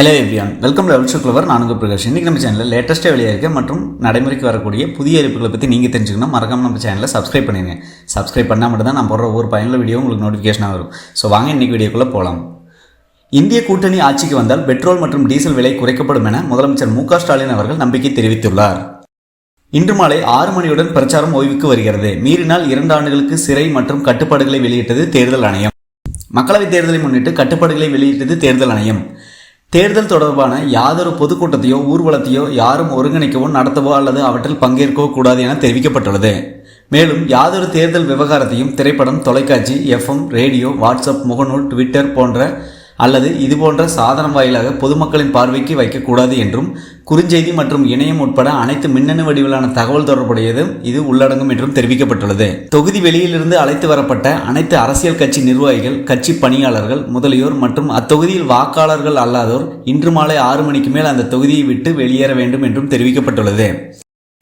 Hello everyone welcome level சுக்லவர் நான்கு பிரகாஷ். இன்றைக்கி நம்ம சேனலில் லேட்டஸ்ட்டாக வெளியாக மற்றும் நடைமுறைக்கு வரக்கூடிய புதிய அறிவிப்புகளை பற்றி நீங்கள் தெரிஞ்சுக்கணும். மறக்காம நம்ம சேனலில் சப்ஸ்கிரைப் பண்ணிடுங்க சப்ஸ்கிரைப் பண்ணால் மட்டும் தான் நான் போடுற ஒவ்வொரு பயனுள்ள வீடியோ உங்களுக்கு நோட்டிஃபிகேஷனாக வரும். ஸோ வாங்க இன்றைக்கி வீடியோக்குள்ளே போகலாம் இந்திய கூட்டணி ஆட்சிக்கு வந்தால் பெட்ரோல் மற்றும் டீசல் விலை குறைக்கப்படும் என முதலமைச்சர் மு ஸ்டாலின் அவர்கள் நம்பிக்கை தெரிவித்துள்ளார். இன்று மாலை ஆறு மணியுடன் பிரச்சாரம் ஓய்வுக்கு வருகிறது. மீறினால் இரண்டு ஆண்டுகளுக்கு சிறை மற்றும் கட்டுப்பாடுகளை வெளியிட்டது தேர்தல் ஆணையம். மக்களவைத் தேர்தலை முன்னிட்டு கட்டுப்பாடுகளை வெளியிட்டது தேர்தல் ஆணையம். தேர்தல் தொடர்பான யாதொரு பொதுக்கூட்டத்தையோ ஊர்வலத்தையோ யாரும் ஒருங்கிணைக்கவோ நடத்தவோ அல்லது அவற்றில் பங்கேற்கவோ கூடாது என தெரிவிக்கப்பட்டுள்ளது. மேலும் யாதொரு தேர்தல் விவகாரத்தையும் திரைப்படம் தொலைக்காட்சி எஃப்எம் ரேடியோ வாட்ஸ்அப் முகநூல் ட்விட்டர் போன்ற அல்லது இதுபோன்ற சாதனம் வாயிலாக பொதுமக்களின் பார்வைக்கு வைக்கக்கூடாது என்றும் குறுஞ்செய்தி மற்றும் இணையம் உட்பட அனைத்து மின்னணு வடிவிலான தகவல் தொடர்புடையதும் இது உள்ளடங்கும் என்றும் தெரிவிக்கப்பட்டுள்ளது. தொகுதி வெளியிலிருந்து அழைத்து வரப்பட்ட அனைத்து அரசியல் கட்சி நிர்வாகிகள் கட்சி பணியாளர்கள் முதலியோர் மற்றும் அத்தொகுதியில் வாக்காளர்கள் அல்லாதோர் இன்று மாலை ஆறு மணிக்கு மேல் அந்த தொகுதியை விட்டு வெளியேற வேண்டும் என்றும் தெரிவிக்கப்பட்டுள்ளது.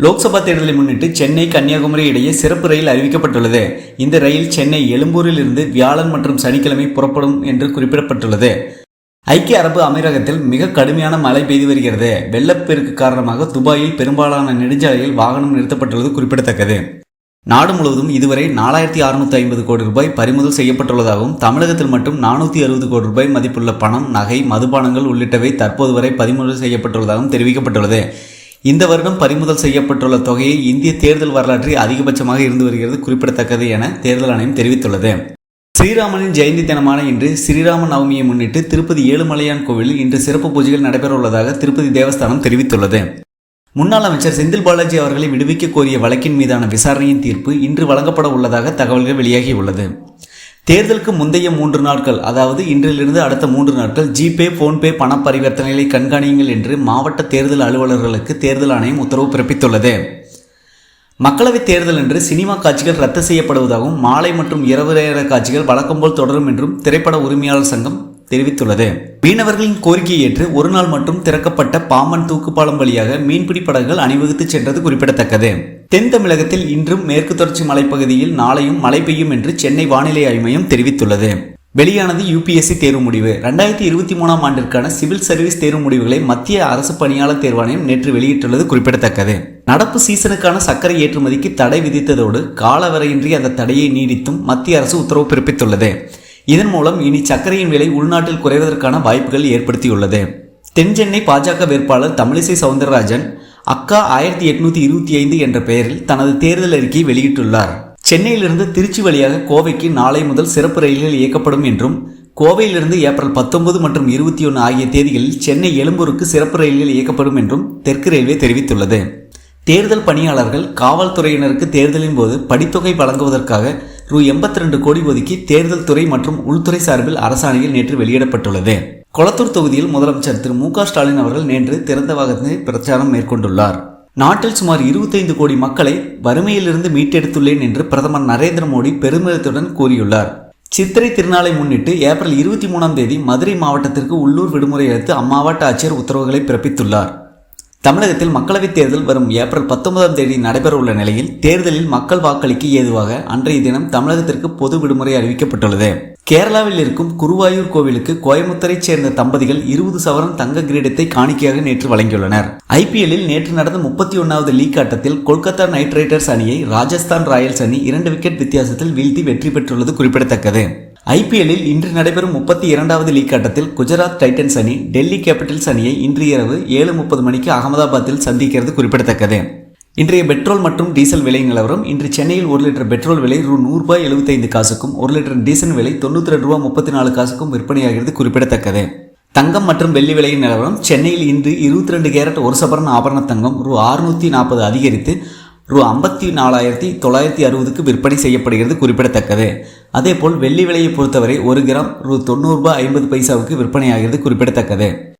லோக்சபா தேர்தலை முன்னிட்டு சென்னை கன்னியாகுமரி இடையே சிறப்பு ரயில் அறிவிக்கப்பட்டுள்ளது. இந்த ரயில் சென்னை எழும்பூரில் இருந்து வியாழன் மற்றும் சனிக்கிழமை புறப்படும் என்று குறிப்பிடப்பட்டுள்ளது. ஐக்கிய அரபு அமீரகத்தில் மிக கடுமையான மழை பெய்து வருகிறது. வெள்ளப்பெருக்கு காரணமாக துபாயில் பெரும்பாலான நெடுஞ்சாலையில் வாகனம் நிறுத்தப்பட்டுள்ளது குறிப்பிடத்தக்கது. நாடு முழுவதும் இதுவரை நாலாயிரத்தி அறுநூத்தி ஐம்பது கோடி ரூபாய் பறிமுதல் செய்யப்பட்டுள்ளதாகவும் தமிழகத்தில் மட்டும் நானூற்றி அறுபது கோடி ரூபாய் மதிப்புள்ள பணம் நகை மதுபானங்கள் உள்ளிட்டவை தற்போது வரை பறிமுதல் செய்யப்பட்டுள்ளதாகவும் தெரிவிக்கப்பட்டுள்ளது. இந்த வருடம் பறிமுதல் செய்யப்பட்டுள்ள தொகையை இந்திய தேர்தல் வரலாற்றில் அதிகபட்சமாக இருந்து வருகிறது குறிப்பிடத்தக்கது என தேர்தல் ஆணையம் தெரிவித்துள்ளது. ஸ்ரீராமனின் ஜெயந்தி தினமான இன்று ஸ்ரீராம நவமியை முன்னிட்டு திருப்பதி ஏழுமலையான் கோவிலில் இன்று சிறப்பு பூஜைகள் நடைபெற உள்ளதாக திருப்பதி தேவஸ்தானம் தெரிவித்துள்ளது. முன்னாள் அமைச்சர் செந்தில் பாலாஜி அவர்களை விடுவிக்க கோரிய வழக்கின் மீதான விசாரணையின் தீர்ப்பு இன்று வழங்கப்பட உள்ளதாக தகவல்கள் வெளியாகியுள்ளது. தேர்தலுக்கு முந்தைய மூன்று நாட்கள் அதாவது இன்றிலிருந்து அடுத்த மூன்று நாட்கள் ஜிபே போன்பே பண பரிவர்த்தனைகளை கண்காணியுங்கள் என்று மாவட்ட தேர்தல் அலுவலர்களுக்கு தேர்தல் ஆணையம் உத்தரவு பிறப்பித்துள்ளது. மக்களவைத் தேர்தல் என்று சினிமா காட்சிகள் ரத்து செய்யப்படுவதாகவும் மாலை மற்றும் இரவு நேர காட்சிகள் வழக்கம்போல் தொடரும் என்றும் திரைப்பட உரிமையாளர் சங்கம் தெரிவித்துள்ளது. மீனவர்களின் கோரிக்கையை ஏற்று ஒரு நாள் மட்டும் திறக்கப்பட்ட பாம்பன் தூக்குப்பாலம் வழியாக மீன்பிடி படகுகள் அணிவகுத்து சென்றது குறிப்பிடத்தக்கது. தென் தமிழகத்தில் இன்றும் மேற்கு தொடர்ச்சி மலைப்பகுதியில் நாளையும் மழை பெய்யும் என்று சென்னை வானிலை ஆய்வு தெரிவித்துள்ளது. வெளியானது யுபிஎஸ்சி தேர்வு முடிவு. ரெண்டாயிரத்தி இருபத்தி மூணாம் ஆண்டிற்கான சிவில் சர்வீஸ் தேர்வு முடிவுகளை மத்திய அரசு பணியாளர் தேர்வாணையம் நேற்று வெளியிட்டுள்ளது குறிப்பிடத்தக்கது. நடப்பு சீசனுக்கான சர்க்கரை ஏற்றுமதிக்கு தடை விதித்ததோடு காலவரையின்றி அந்த தடையை நீடித்தும் மத்திய அரசு உத்தரவு பிறப்பித்துள்ளது. இதன் மூலம் இனி சர்க்கரையின் விலை உள்நாட்டில் குறைவதற்கான வாய்ப்புகள் ஏற்படுத்தியுள்ளது. தென்சென்னை பாஜக வேட்பாளர் தமிழிசை சவுந்தரராஜன் அக்கா ஆயிரத்தி எட்நூத்தி இருபத்தி ஐந்து என்ற பெயரில் தனது தேர்தல் அறிக்கையை வெளியிட்டுள்ளார். சென்னையிலிருந்து திருச்சி வழியாக கோவைக்கு நாளை முதல் சிறப்பு ரயில்கள் இயக்கப்படும் என்றும் கோவையிலிருந்து ஏப்ரல் பத்தொன்பது மற்றும் இருபத்தி ஒன்று ஆகிய தேதிகளில் சென்னை எழும்பூருக்கு சிறப்பு ரயில்கள் இயக்கப்படும் என்றும் தெற்கு ரயில்வே தெரிவித்துள்ளது. தேர்தல் பணியாளர்கள் காவல்துறையினருக்கு தேர்தலின் போது படித்தொகை வழங்குவதற்காக ரூ எண்பத்தி ரெண்டு கோடி ஒதுக்கி தேர்தல் துறை மற்றும் உள்துறை சார்பில் அரசாணையில் நேற்று வெளியிடப்பட்டுள்ளது. கொளத்தூர் தொகுதியில் முதலமைச்சர் திரு மு ஸ்டாலின் அவர்கள் நேற்று திறந்த வாகனத்தில் பிரச்சாரம் மேற்கொண்டுள்ளார். நாட்டில் சுமார் இருபத்தைந்து கோடி மக்களை வறுமையிலிருந்து மீட்டெடுத்துள்ளேன் என்று பிரதமர் நரேந்திர மோடி பெருமிதத்துடன் கூறியுள்ளார். சித்திரை திருநாளை முன்னிட்டு ஏப்ரல் இருபத்தி மூணாம் தேதி மதுரை மாவட்டத்திற்கு உள்ளூர் விடுமுறை அளித்து அம்மாவட்ட ஆட்சியர் உத்தரவுகளை பிறப்பித்துள்ளார். தமிழகத்தில் மக்களவைத் தேர்தல் வரும் ஏப்ரல் பத்தொன்பதாம் தேதி நடைபெறவுள்ள நிலையில் தேர்தலில் மக்கள் வாக்களிக்க ஏதுவாக அன்றைய தினம் தமிழகத்திற்கு பொது விடுமுறை அறிவிக்கப்பட்டுள்ளது. கேரளாவில் இருக்கும் குருவாயூர் கோவிலுக்கு கோயம்புத்தூரைச் சேர்ந்த தம்பதிகள் இருபது சவரம் தங்க கிரீடத்தை காணிக்கையாக நேற்று வழங்கியுள்ளனர். ஐபிஎல்லில் நேற்று நடந்த முப்பத்தி ஒன்னாவது லீக் ஆட்டத்தில் கொல்கத்தா நைட் ரைடர்ஸ் அணியை ராஜஸ்தான் ராயல்ஸ் அணி இரண்டு விக்கெட் வித்தியாசத்தில் வீழ்த்தி வெற்றி பெற்றுள்ளது குறிப்பிடத்தக்கது. ஐபிஎல்லில் இன்று நடைபெறும் முப்பத்தி இரண்டாவது லீக் ஆட்டத்தில் குஜராத் டைட்டன்ஸ் அணி டெல்லி கேபிட்டல்ஸ் அணியை இன்று இரவு ஏழு முப்பது மணிக்கு அகமதாபாத்தில் சந்திக்கிறது குறிப்பிடத்தக்கது. இன்றைய பெட்ரோல் மற்றும் டீசல் விலை நிலவரம் இன்று சென்னையில் ஒரு லிட்டர் பெட்ரோல் விலை ரூ. நூறுபாய் எழுபத்தைந்து காசுக்கும் ஒரு லிட்டர் டீசல் விலை தொண்ணூற்றி ரெண்டு ரூபா முப்பத்தி நாலு காசுக்கும் விற்பனையாகிறது குறிப்பிடத்தக்கது. தங்கம் மற்றும் வெள்ளி விலையின் நிலவரம் சென்னையில் இன்று இருபத்தி ரெண்டு கேரட் ஒரு சபரன் ஆபரண தங்கம் ரூ. அறுநூற்றி நாற்பது அதிகரித்து ரூ ஐம்பத்தி நாலாயிரத்தி தொள்ளாயிரத்தி அறுபதுக்கு விற்பனை செய்யப்படுகிறது குறிப்பிடத்தக்கது. அதேபோல் வெள்ளி விலையை பொறுத்தவரை ஒரு கிராம் ரூ தொண்ணூறுபா ஐம்பது பைசாவுக்கு விற்பனையாகிறது குறிப்பிடத்தக்கது.